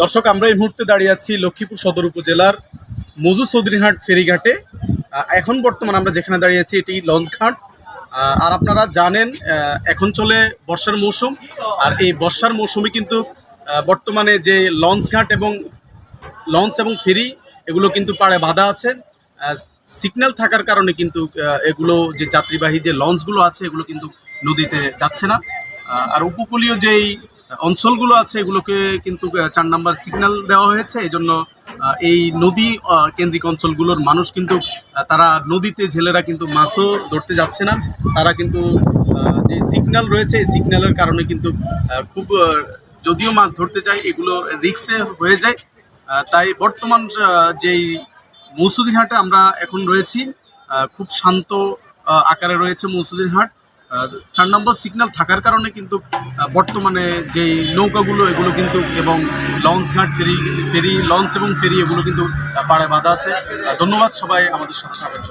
দর্শক, আমরা এই মুহূর্তে দাঁড়িয়ে আছি লক্ষ্মীপুর সদর উপজেলার মজু চৌধুরীহাট ফেরিঘাটে। এখন বর্তমান আমরা যেখানে দাঁড়িয়ে আছি, এটি লঞ্চঘাট। আর আপনারা জানেন এখন চলে বর্ষার মৌসুম। আর এই বর্ষার মৌসুমে কিন্তু বর্তমানে যে লঞ্চঘাট এবং লঞ্চ এবং ফেরি, এগুলো কিন্তু পাড়ে বাধা আছে। সিগন্যাল থাকার কারণে কিন্তু এগুলো যে যাত্রীবাহী যে লঞ্চগুলো আছে, এগুলো কিন্তু নদীতে যাচ্ছে না। আর উপকূলীয় যেই অঞ্চলগুলো আছে এগুলোকে কিন্তু চার নাম্বার সিগন্যাল দেওয়া হয়েছে। এই জন্য এই নদী কেন্দ্রিক অঞ্চলগুলোর মানুষ কিন্তু তারা নদীতে ঝেলেরা কিন্তু মাছও ধরতে যাচ্ছে না। তারা কিন্তু যে সিগন্যাল রয়েছে এই সিগন্যালের কারণে কিন্তু খুব যদিও মাছ ধরতে যায় এগুলো রিক্সে হয়ে যায়। তাই বর্তমান যেই মৌসুদির হাটে আমরা এখন রয়েছি খুব শান্ত আকারে রয়েছে মৌসুদির হাট আহ, চার নম্বর সিগন্যাল থাকার কারণে কিন্তু বর্তমানে যেই নৌকাগুলো, এগুলো কিন্তু এবং লঞ্চ ঘাট ফেরি ফেরি লঞ্চ এবং ফেরি, এগুলো কিন্তু পাড়ে বাঁধা আছে। ধন্যবাদ সবাই আমাদের সাথে থাকার জন্য।